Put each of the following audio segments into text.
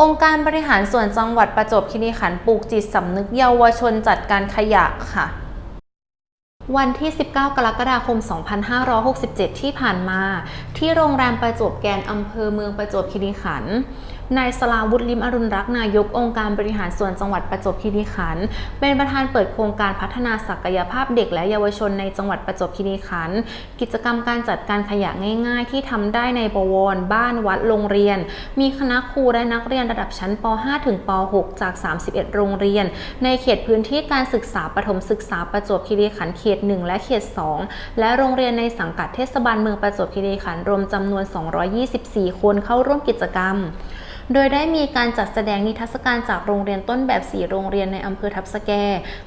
องค์การบริหารส่วนจังหวัดประจวบคีรีขันธ์ปลูกจิตสำนึกเยาวชนจัดการขยะค่ะ วันที่ 19 กรกฎาคม 2567 ที่ผ่านมา ที่โรงแรมประจวบแกนอำเภอเมืองประจวบคีรีขันธ์ นายสลาวุฒิลิมอรุณรักนายกองค์การบริหารส่วนจังหวัดประจวบคีรีขันธ์เป็นประธานเปิดโครงการพัฒนาศักยภาพเด็กและเยาวชนในจังหวัดประจวบคีรีขันธ์กิจกรรมการจัดการขยะง่าย ๆ ที่ทำได้ในบวร บ้านวัดโรงเรียน มีคณะครูและนักเรียนระดับชั้นป .5 ถึงป .6 จาก 31 โรงเรียน ในเขตพื้นที่การศึกษาประถมศึกษาประจวบคีรีขันธ์เขต 1 และเขต 2 และโรงเรียนในสังกัดเทศบาลเมืองประจวบคีรีขันธ์รวมจำนวน 224 คนเข้าร่วมกิจกรรม โดยได้มีการจัดแสดงนิทรรศการจากโรงเรียนต้นแบบ 4 โรงเรียนในอำเภอทับสแก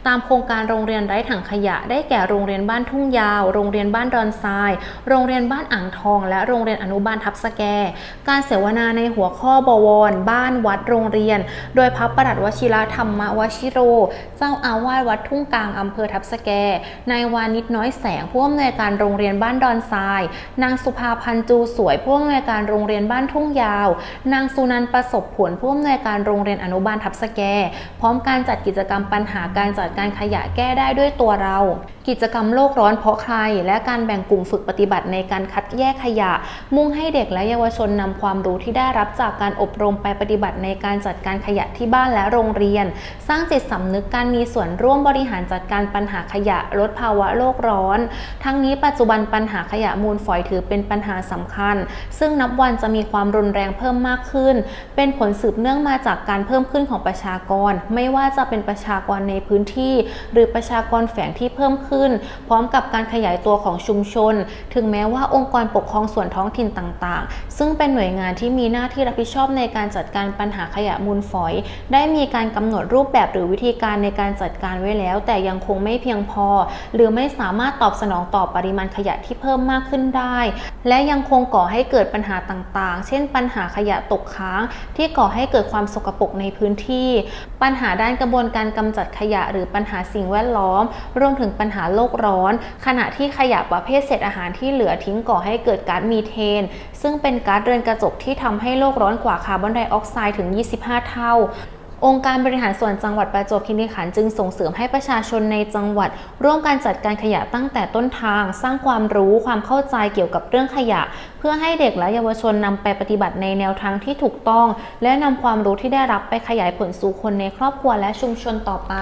ตามโครงการโรงเรียนไร้ถังขยะ ได้แก่โรงเรียนบ้านทุ่งยาว โรงเรียนบ้านดอนทราย โรงเรียนบ้านอ่างทอง และโรงเรียนอนุบาลทับสแก การเสวนาในหัวข้อบวร บ้านวัดโรงเรียน โดยพระประหลัดวชิระธรรมวชิโร เจ้าอาวาสวัดทุ่งกลางอำเภอทับสแกนายวานิชน้อยแสงผู้อำนวยการโรงเรียนบ้านดอนทราย นางสุภาพันจูสวยผู้อำนวยการโรงเรียนบ้านทุ่งยาว นางสุนันประสบผลผู้อำนวยการโรงเรียนอนุบาลทับสแก พร้อมการจัดกิจกรรมปัญหาการจัดการขยะแก้ได้ด้วยตัวเรา กิจกรรมโลกร้อนเพราะใคร และการแบ่งกลุ่มฝึกปฏิบัติในการคัดแยกขยะ มุ่งให้เด็กและเยาวชนนำความรู้ที่ได้รับจากการอบรมไปปฏิบัติในการจัดการขยะที่บ้านและโรงเรียน สร้างจิตสำนึกการมีส่วนร่วมบริหารจัดการปัญหาขยะลดภาวะโลกร้อน ทั้งนี้ปัจจุบันปัญหาขยะมูลฝอยถือเป็นปัญหาสำคัญ ซึ่งนับวันจะมีความรุนแรงเพิ่มมากขึ้นเป็นผลสืบเนื่องมาจากการเพิ่มขึ้นของประชากร ไม่ว่าจะเป็นประชากรในพื้นที่ หรือประชากรแฝงที่เพิ่มขึ้น พร้อมกับการขยายตัวของชุมชน ถึงแม้ว่าองค์กรปกครองส่วนท้องถิ่นต่างๆ ซึ่งเป็นหน่วยงานที่มีหน้าที่รับผิดชอบในการจัดการปัญหาขยะมูลฝอย ได้มีการกำหนดรูปแบบหรือวิธีการในการจัดการไว้แล้ว แต่ยังคงไม่เพียงพอ หรือไม่สามารถตอบสนองต่อปริมาณขยะที่เพิ่มมากขึ้นได้ และยังคงก่อให้เกิดปัญหาต่างๆ เช่น ปัญหาขยะตกค้างที่ก่อให้เกิดความสกปรกในพื้นที่ ปัญหาด้านกระบวนการกำจัดขยะ หรือปัญหาสิ่งแวดล้อม รวมถึงปัญหาโลกร้อน ขณะที่ขยะประเภทเศษอาหารที่เหลือทิ้งก่อให้เกิดก๊าซมีเทน ซึ่งเป็นก๊าซเรือนกระจกที่ทำให้โลกร้อนกว่าคาร์บอนไดออกไซด์ถึง 25 เท่า องค์การบริหารส่วนจังหวัดประจวบคีรีขันธ์จึงส่งเสริมให้ประชาชนในจังหวัด ร่วมการจัดการขยะตั้งแต่ต้นทาง สร้างความรู้ความเข้าใจเกี่ยวกับเรื่องขยะ เพื่อให้เด็กและเยาวชนนำไปปฏิบัติในแนวทางที่ถูกต้อง และนำความรู้ที่ได้รับไปขยายผลสู่คนในครอบครัวและชุมชนต่อไป